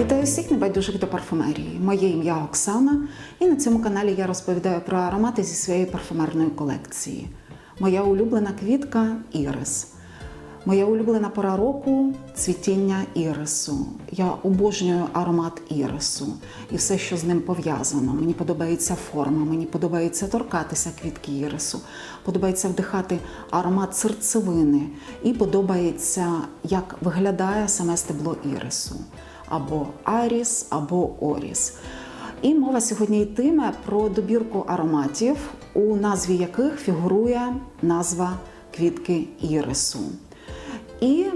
Вітаю всіх небайдужих до парфумерії. Моє ім'я Оксана, і на цьому каналі я розповідаю про аромати зі своєї парфумерної колекції. Моя улюблена квітка ірис. Моя улюблена пора року цвітіння ірису. Я обожнюю аромат ірису і все, що з ним пов'язано. Мені подобається форма, мені подобається торкатися квітки ірису, подобається вдихати аромат серцевини і подобається, як виглядає саме стебло ірису або аріс, або оріс. І мова сьогодні йтиме про добірку ароматів, у назві яких фігурує назва квітки ірису. І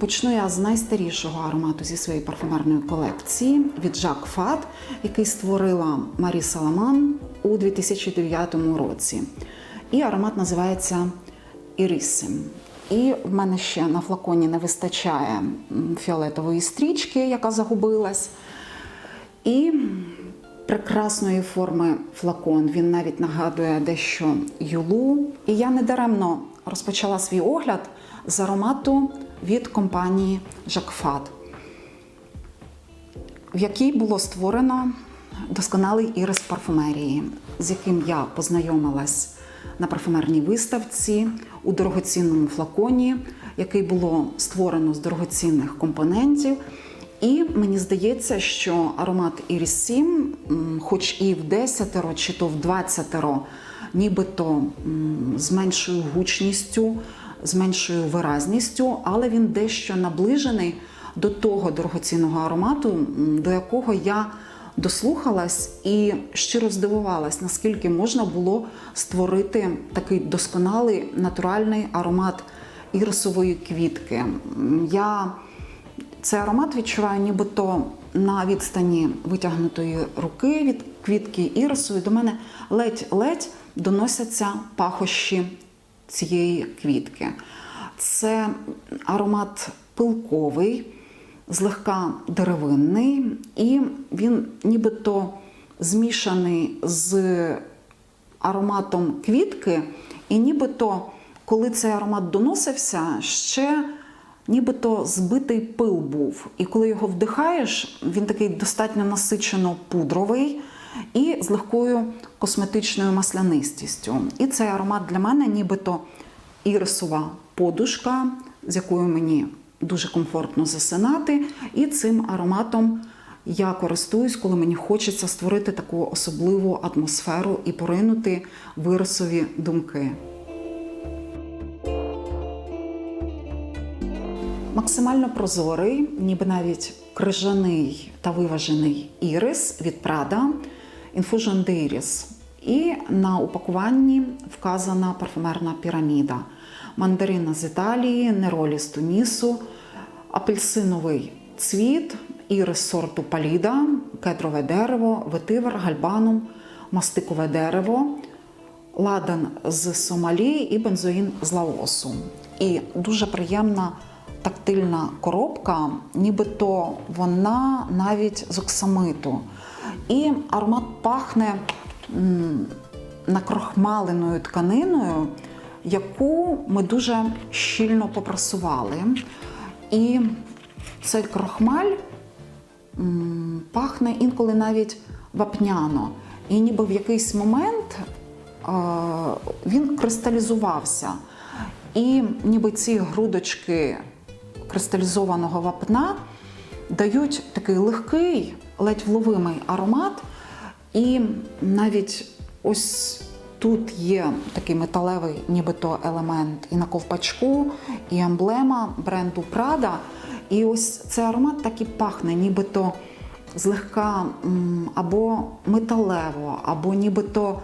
почну я з найстарішого аромату зі своєї парфумерної колекції від Жак Фат, який створила Марі Саламан у 2009 році. І аромат називається Ірисим. І в мене ще на флаконі не вистачає фіолетової стрічки, яка загубилась. І прекрасної форми флакон. Він навіть нагадує дещо юлу. І я недаремно розпочала свій огляд з аромату від компанії Жакфат, в якій було створено досконалий ірис парфумерії, з яким я познайомилась на парфумерній виставці у дорогоцінному флаконі, який було створено з дорогоцінних компонентів. І мені здається, що аромат Iris 7, хоч і в 10 чи то в 20 нібито з меншою гучністю, з меншою виразністю, але він дещо наближений до того дорогоцінного аромату, до якого я дослухалась і щиро здивувалась, наскільки можна було створити такий досконалий натуральний аромат ірисової квітки. Я цей аромат відчуваю нібито на відстані витягнутої руки від квітки ірису, і до мене ледь-ледь доносяться пахощі цієї квітки. Це аромат пилковий, злегка деревинний, і він нібито змішаний з ароматом квітки, і нібито, коли цей аромат доносився, ще нібито збитий пил був. І коли його вдихаєш, він такий достатньо насичено пудровий і з легкою косметичною маслянистістю. І цей аромат для мене нібито ірисова подушка, з якою мені дуже комфортно засинати. І цим ароматом я користуюсь, коли мені хочеться створити таку особливу атмосферу і поринути в ірисові думки. Максимально прозорий, ніби навіть крижаний та виважений ірис від Prada Infusion Dairies. І на упакуванні вказана парфумерна піраміда. Мандарина з Італії, неролі з Тунісу, апельсиновий цвіт, ірис сорту паліда, кедрове дерево, ветивер, гальбанум, мастикове дерево, ладан з Сомалі і бензоїн з Лаосу. І дуже приємна тактильна коробка, нібито вона навіть з оксамиту. І аромат пахне накрохмаленою тканиною, яку ми дуже щільно попрасували. І цей крохмаль пахне інколи навіть вапняно. І ніби в якийсь момент е, він кристалізувався. І ніби ці грудочки кристалізованого вапна дають такий легкий, ледь вловимий аромат. І навіть ось тут є такий металевий, нібито елемент і на ковпачку, і емблема бренду Prada. І ось цей аромат так і пахне, нібито злегка або металево, або нібито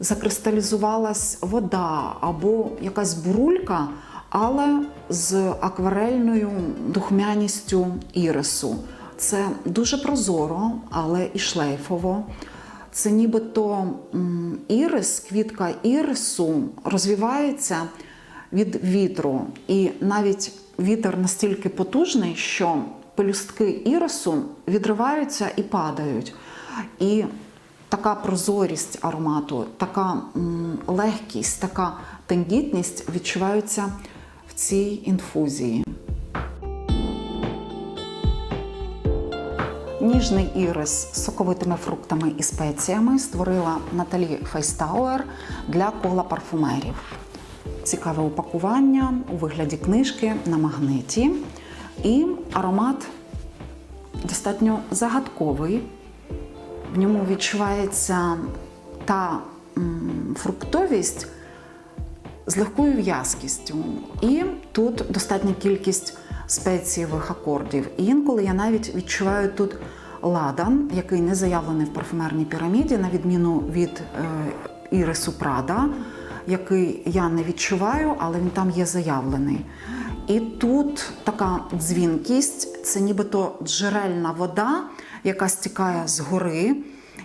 закристалізувалась вода, або якась бурулька, але з акварельною духмяністю ірису. Це дуже прозоро, але і шлейфово. Це нібито ірис, квітка ірису розвивається від вітру. І навіть вітер настільки потужний, що пелюстки ірису відриваються і падають. І така прозорість аромату, така легкість, така тендітність відчуваються в цій інфузії. Ніжний ірис з соковитими фруктами і спеціями створила Наталі Фейстауер для кола парфумерів. Цікаве упакування у вигляді книжки на магниті. І аромат достатньо загадковий. В ньому відчувається та фруктовість з легкою в'язкістю. І тут достатня кількість спецієвих акордів. І інколи я навіть відчуваю тут ладан, який не заявлений в парфумерній піраміді, на відміну від е, ірису Прада, який я не відчуваю, але він там є заявлений. І тут така дзвінкість, це нібито джерельна вода, яка стікає з гори,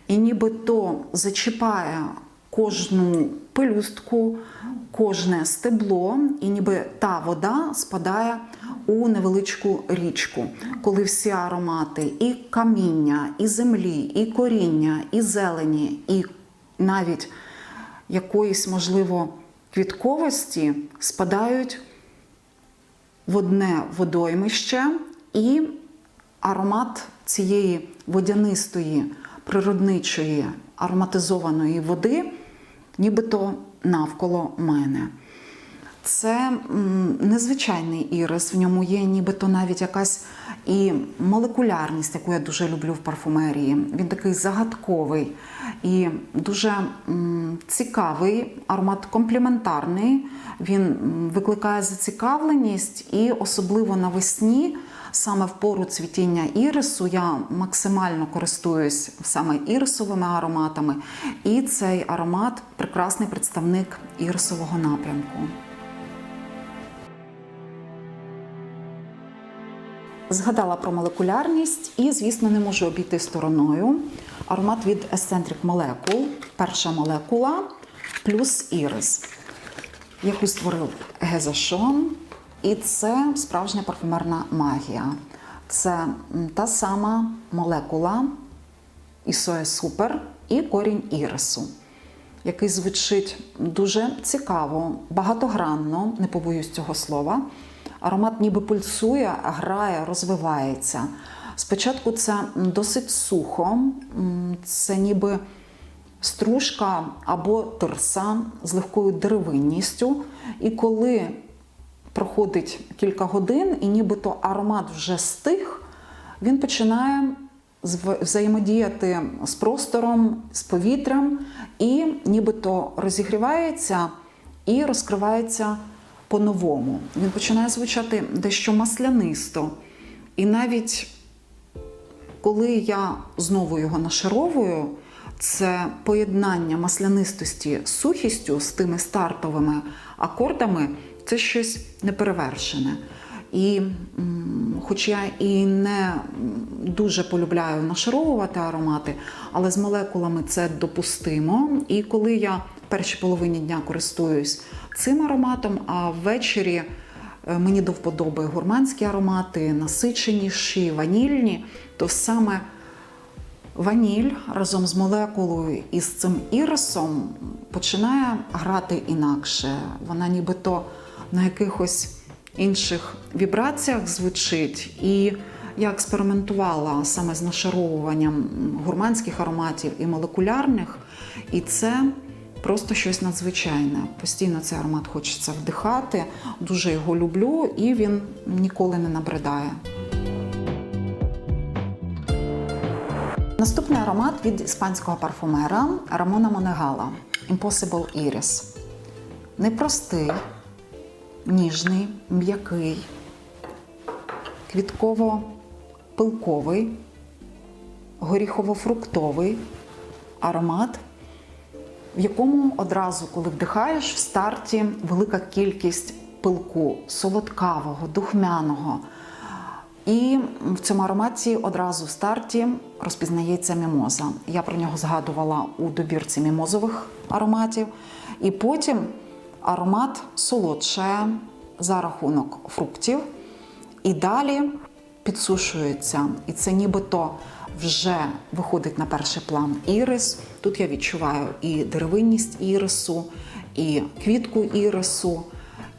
і нібито зачіпає кожну пелюстку, кожне стебло, і ніби та вода спадає у невеличку річку, коли всі аромати і каміння, і землі, і коріння, і зелені, і навіть якоїсь, можливо, квітковості спадають в одне водоймище, і аромат цієї водянистої, природничої, ароматизованої води, нібито навколо мене. Це незвичайний ірис, в ньому є нібито навіть якась і молекулярність, яку я дуже люблю в парфумерії. Він такий загадковий і дуже цікавий, аромат компліментарний. Він викликає зацікавленість, і особливо навесні, саме в пору цвітіння ірису, я максимально користуюсь саме ірисовими ароматами. І цей аромат прекрасний представник ірисового напрямку. Згадала про молекулярність і, звісно, не можу обійти стороною. Аромат від Eccentric Molecule, перша молекула плюс ірис, яку створив Гезашон. І це справжня парфюмерна магія. Це та сама молекула Ісоє Супер і корінь ірису, який звучить дуже цікаво, багатогранно, не побоюсь цього слова. Аромат ніби пульсує, грає, розвивається. Спочатку це досить сухо, це ніби стружка або тирса з легкою деревинністю. І коли проходить кілька годин, і нібито аромат вже стих, він починає взаємодіяти з простором, з повітрям, і нібито розігрівається і розкривається по-новому. Він починає звучати дещо маслянисто. І навіть коли я знову його нашаровую, це поєднання маслянистості з сухістю з тими стартовими акордами це щось неперевершене. І хоч я і не дуже полюбляю нашаровувати аромати, але з молекулами це допустимо. І коли я в першій половині дня користуюсь цим ароматом, а ввечері е, мені до вподоби гурманські аромати, насиченіші, ванільні, то саме ваніль разом з молекулою і з цим ірисом починає грати інакше. Вона нібито на якихось інших вібраціях звучить. І я експериментувала саме з нашаровуванням гурманських ароматів і молекулярних, і це просто щось надзвичайне. Постійно цей аромат хочеться вдихати, дуже його люблю, і він ніколи не набридає. Наступний аромат від іспанського парфумера Рамона Монегала Impossible Iris. Непростий, ніжний, м'який, квітково-пилковий, горіхово-фруктовий аромат, в якому одразу, коли вдихаєш, в старті велика кількість пилку, солодкавого, духмяного. І в цьому ароматі одразу в старті розпізнається мімоза. Я про нього згадувала у добірці мімозових ароматів. І потім аромат солодшає за рахунок фруктів. І далі підсушується. І це нібито вже виходить на перший план ірис. Тут я відчуваю і деревинність ірису, і квітку ірису.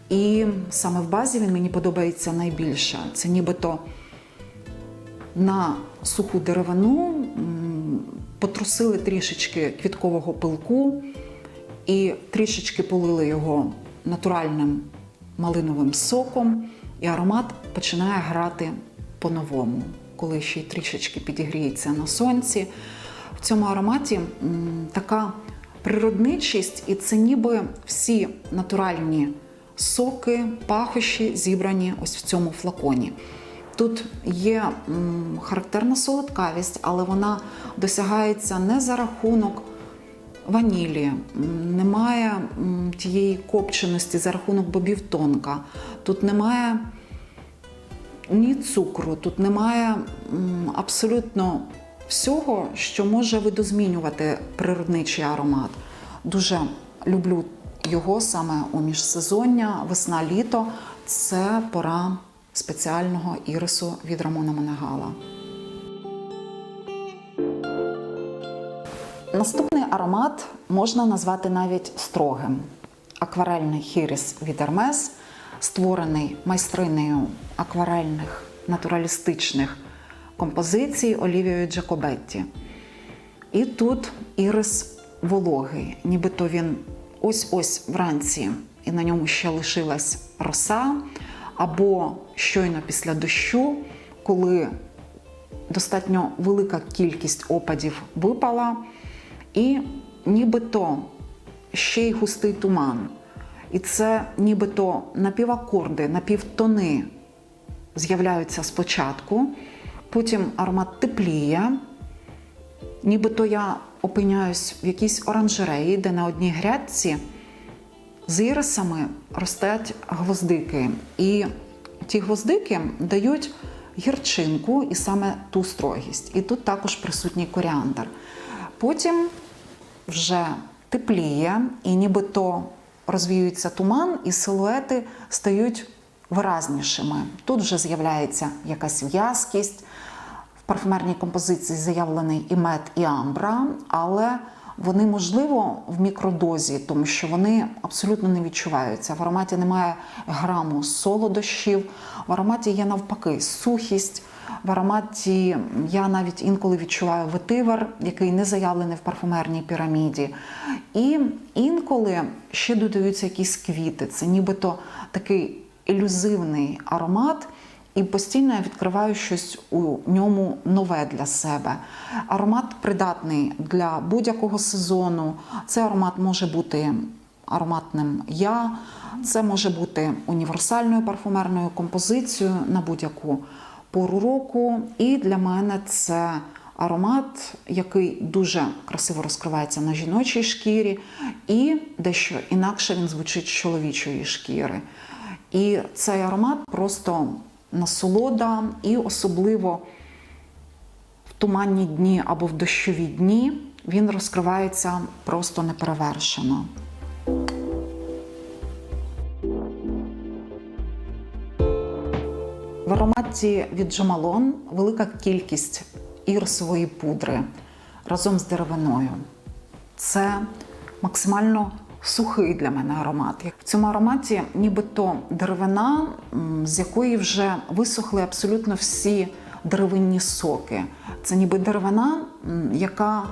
І саме в базі він мені подобається найбільше. Це нібито на суху деревину, потрусили трішечки квіткового пилку і трішечки полили його натуральним малиновим соком, і аромат починає грати по-новому, коли ще й трішечки підігріється на сонці. В цьому ароматі така природничість, і це ніби всі натуральні соки, пахощі зібрані ось в цьому флаконі. Тут є характерна солодкавість, але вона досягається не за рахунок ванілі, немає тієї копченості за рахунок бобів тонка. Тут немає ні цукру, тут немає абсолютно всього, що може видозмінювати природничий аромат. Дуже люблю його саме у міжсезоння, весна-літо. Це пора спеціального ірису від Рамона Монегала. Наступний аромат можна назвати навіть строгим. Акварельний хіріс від Hermes, створений майстринею акварельних натуралістичних композицій Олівією Джакобетті. І тут ірис вологий, нібито він ось-ось вранці, і на ньому ще лишилась роса, або щойно після дощу, коли достатньо велика кількість опадів випала, і нібито ще й густий туман. І це нібито напівакорди, напівтони з'являються спочатку, потім аромат тепліє, нібито я опиняюсь в якійсь оранжереї, де на одній грядці з ірисами ростуть гвоздики. І ті гвоздики дають гірчинку і саме ту строгість. І тут також присутній коріандр. Потім вже тепліє, і нібито розвіюється туман, і силуети стають виразнішими. Тут вже з'являється якась в'язкість. В парфумерній композиції заявлений і мед, і амбра, але вони, можливо, в мікродозі, тому що вони абсолютно не відчуваються. В ароматі немає граму солодощів, в ароматі є навпаки сухість. В ароматі я навіть інколи відчуваю ветивер, який не заявлений в парфумерній піраміді. І інколи ще додаються якісь квіти. Це нібито такий ілюзивний аромат. І постійно я відкриваю щось у ньому нове для себе. Аромат придатний для будь-якого сезону. Цей аромат може бути ароматним я, це може бути універсальною парфумерною композицією на будь-яку пору року. І для мене це аромат, який дуже красиво розкривається на жіночій шкірі, і дещо інакше він звучить з чоловічої шкіри. І цей аромат просто насолода, і особливо в туманні дні або в дощові дні він розкривається просто неперевершено. В ароматі від Джамалон велика кількість ірсової пудри разом з деревиною. Це максимально сухий для мене аромат. В цьому ароматі нібито деревина, з якої вже висохли абсолютно всі деревинні соки. Це ніби деревина, яка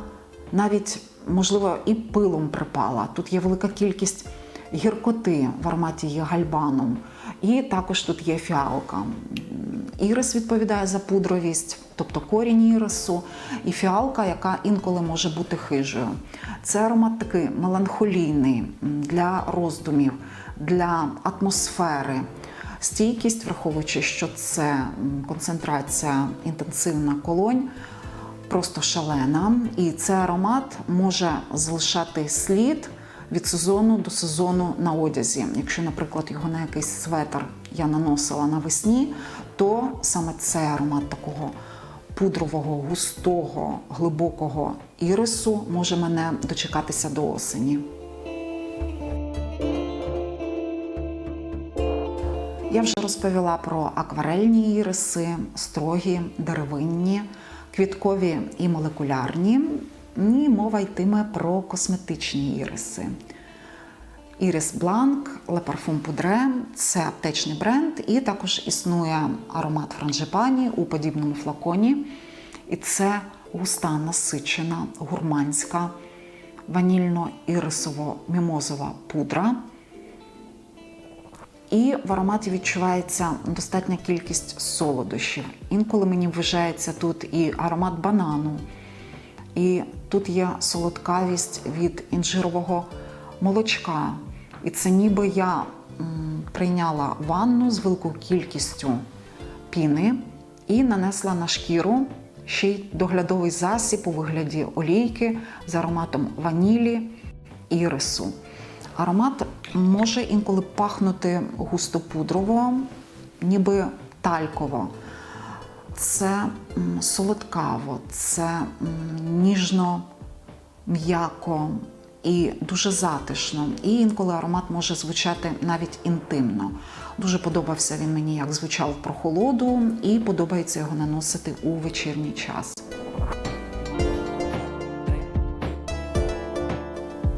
навіть, можливо, і пилом припала. Тут є велика кількість гіркоти в ароматі є гальбаном. І також тут є фіалка. Ірис відповідає за пудровість, тобто корінь ірису, і фіалка, яка інколи може бути хижою. Це аромат такий меланхолійний для роздумів, для атмосфери. Стійкість, враховуючи, що це концентрація інтенсивна колонь, просто шалена. І цей аромат може залишати слід від сезону до сезону на одязі. Якщо, наприклад, його на якийсь светр я наносила навесні, то саме цей аромат такого пудрового, густого, глибокого ірису може мене дочекатися до осені. Я вже розповіла про акварельні іриси, строгі, деревинні, квіткові і молекулярні. І мова йтиме про косметичні іриси. Iris Blanc, Le Parfum Poudre – це аптечний бренд, і також існує аромат франжипані у подібному флаконі. І це густа, насичена, гурманська, ванільно-ірисово-мімозова пудра. І в ароматі відчувається достатня кількість солодощів. Інколи мені вважається тут і аромат банану, і тут є солодкавість від інжирового молочка. І це ніби я прийняла ванну з великою кількістю піни і нанесла на шкіру ще й доглядовий засіб у вигляді олійки з ароматом ванілі і рису. Аромат може інколи пахнути густопудрово, ніби тальково. Це солодкаво, це ніжно, м'яко і дуже затишно. І інколи аромат може звучати навіть інтимно. Дуже подобався він мені, як звучав в прохолоду, і подобається його наносити у вечірній час.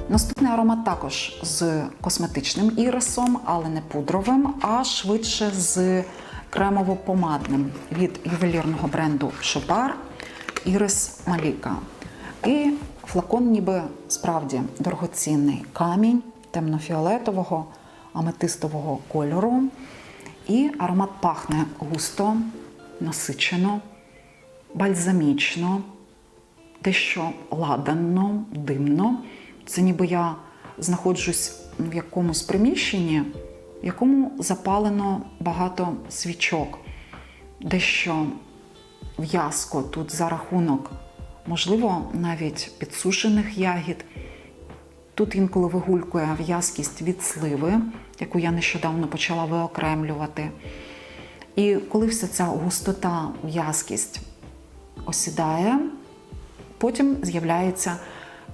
Наступний аромат також з косметичним ірисом, але не пудровим, а швидше з кремово-помадним від ювелірного бренду Шопар Ірис Маліка. І флакон, ніби справді дорогоцінний камінь темнофіолетового, аметистового кольору. І аромат пахне густо, насичено, бальзамічно, дещо ладанно, димно. Це ніби я знаходжусь в якомусь приміщенні, в якому запалено багато свічок, дещо в'язко тут за рахунок, можливо, навіть підсушених ягід. Тут інколи вигулькує в'язкість від сливи, яку я нещодавно почала виокремлювати. І коли вся ця густота, в'язкість осідає, потім з'являється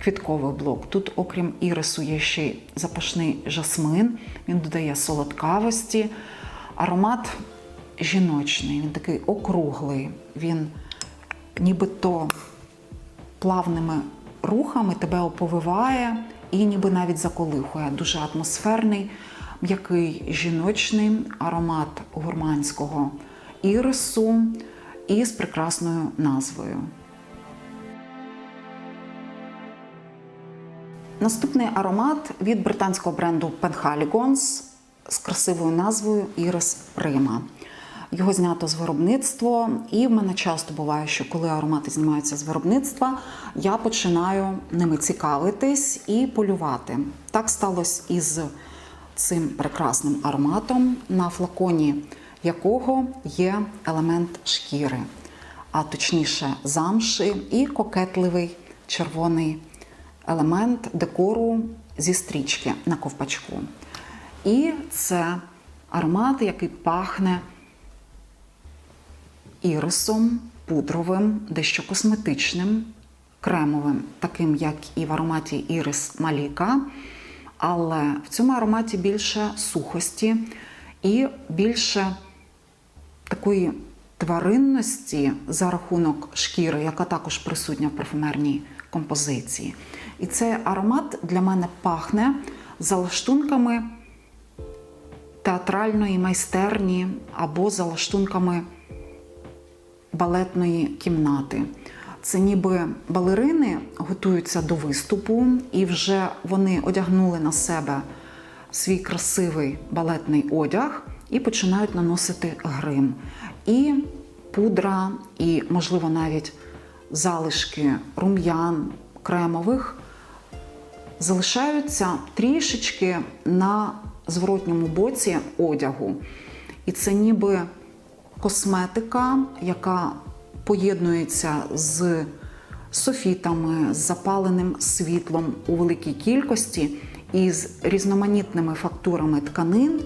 квітковий блок. Тут, окрім ірису, є ще й запашний жасмин, він додає солодкавості. Аромат жіночний, він такий округлий, він нібито плавними рухами тебе оповиває і ніби навіть заколихує. Дуже атмосферний, м'який жіночний аромат гурманського ірису і з прекрасною назвою. Наступний аромат від британського бренду Penhaligons з красивою назвою Iris Prima. Його знято з виробництва, і в мене часто буває, що коли аромати знімаються з виробництва, я починаю ними цікавитись і полювати. Так сталося із цим прекрасним ароматом, на флаконі якого є елемент шкіри, а точніше замши і кокетливий червоний елемент декору зі стрічки на ковпачку. І це аромат, який пахне ірисом, пудровим, дещо косметичним, кремовим, таким, як і в ароматі Ірис Маліка. Але в цьому ароматі більше сухості і більше такої тваринності за рахунок шкіри, яка також присутня в парфумерній композиції. І цей аромат для мене пахне залаштунками театральної майстерні або залаштунками балетної кімнати. Це ніби балерини готуються до виступу, і вже вони одягнули на себе свій красивий балетний одяг і починають наносити грим. І пудра, і, можливо, навіть залишки рум'ян кремових залишаються трішечки на зворотньому боці одягу. І це ніби косметика, яка поєднується з софітами, з запаленим світлом у великій кількості і з різноманітними фактурами тканин.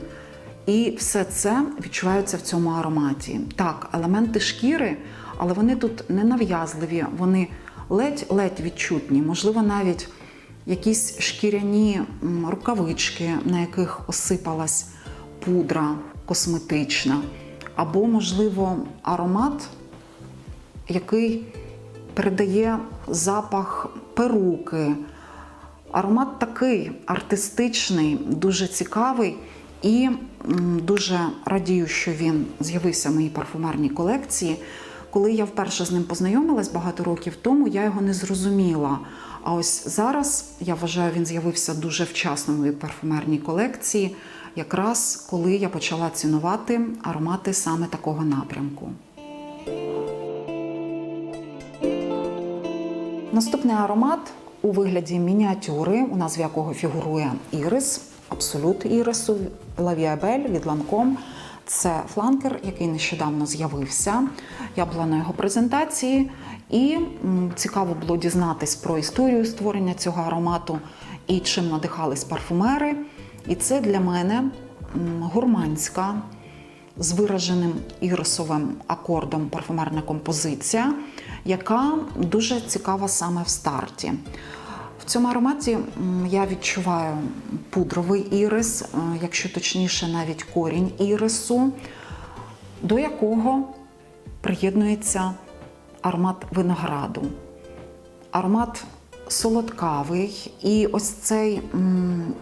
І все це відчувається в цьому ароматі. Так, елементи шкіри, але вони тут не нав'язливі, вони ледь-ледь відчутні, можливо, навіть якісь шкіряні рукавички, на яких осипалась пудра косметична, або, можливо, аромат, який передає запах перуки, Аромат такий артистичний, дуже цікавий і дуже радію, що він з'явився в моїй парфумерній колекції. Коли я вперше з ним познайомилась багато років тому, я його не зрозуміла. А ось зараз я вважаю, він з'явився дуже вчасно в моїй парфумерній колекції, якраз коли я почала цінувати аромати саме такого напрямку. Наступний аромат у вигляді мініатюри, у назві якого фігурує ірис, абсолют ірису, лавіабель від Ланком. Це фланкер, який нещодавно з'явився. Я була на його презентації, і цікаво було дізнатись про історію створення цього аромату і чим надихались парфумери. І це для мене гурманська з вираженим ірисовим акордом парфумерна композиція, яка дуже цікава саме в старті. В цьому ароматі я відчуваю пудровий ірис, е, якщо точніше, навіть корінь ірису, до якого приєднується аромат винограду. Аромат солодкавий, і ось цей м,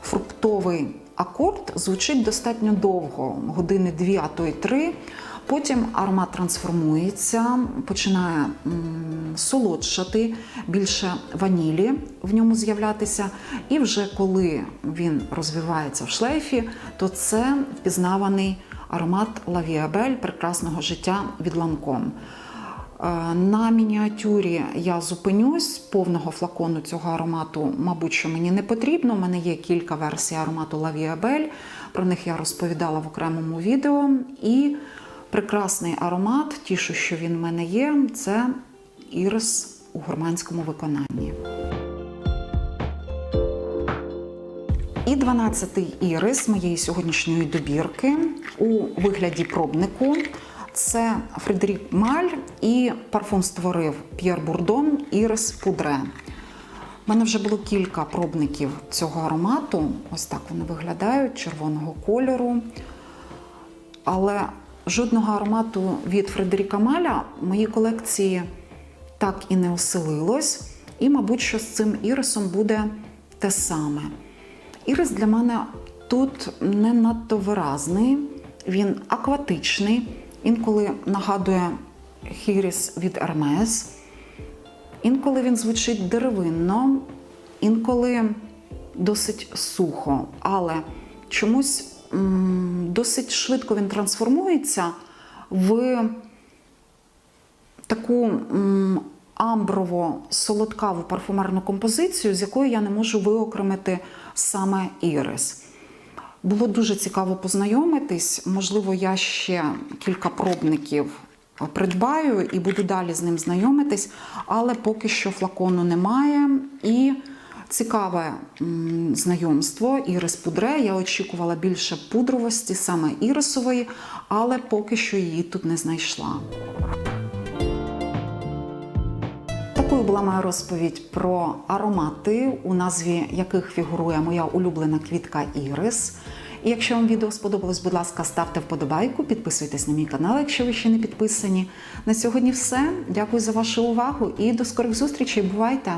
ірисово-фруктовий акорд звучить достатньо довго, години дві, а то й три. Потім аромат трансформується, починає солодшати, більше ванілі в ньому з'являтися. І вже коли він розвивається в шлейфі, то це впізнаваний аромат лавіабель прекрасного життя від ланком. На мініатюрі я зупинюсь повного флакону цього аромату, мабуть, що мені не потрібно. У мене є кілька версій аромату Лавіабель. Про них я розповідала в окремому відео. І прекрасний аромат, тішу, що він в мене є, це ірис у гурманському виконанні. І 12-й ірис моєї сьогоднішньої добірки у вигляді пробнику. Це Фредерік Маль і парфум створив П'єр Бурдон Ірис Пудре. У мене вже було кілька пробників цього аромату. Ось так вони виглядають червоного кольору. Але жодного аромату від Фредеріка Маля в моїй колекції так і не оселилось. І, мабуть, що з цим ірисом буде те саме. Ірис для мене тут не надто виразний, він акватичний, інколи нагадує хіріс від Hermes, інколи він звучить деревинно, інколи досить сухо, але чомусь м, досить швидко він трансформується в таку амброво-солодкаву парфумерну композицію, з якою я не можу виокремити саме ірис. Було дуже цікаво познайомитись. Можливо, я ще кілька пробників придбаю і буду далі з ним знайомитись, але поки що флакону немає. І цікаве знайомство ірис пудре. Я очікувала більше пудровості, саме ірисової, але поки що її тут не знайшла. Такою була моя розповідь про аромати, у назві яких фігурує моя улюблена квітка Ірис. І якщо вам відео сподобалось, будь ласка, ставте вподобайку, підписуйтесь на мій канал, якщо ви ще не підписані. На сьогодні все. Дякую за вашу увагу і до скорих зустрічей. Бувайте!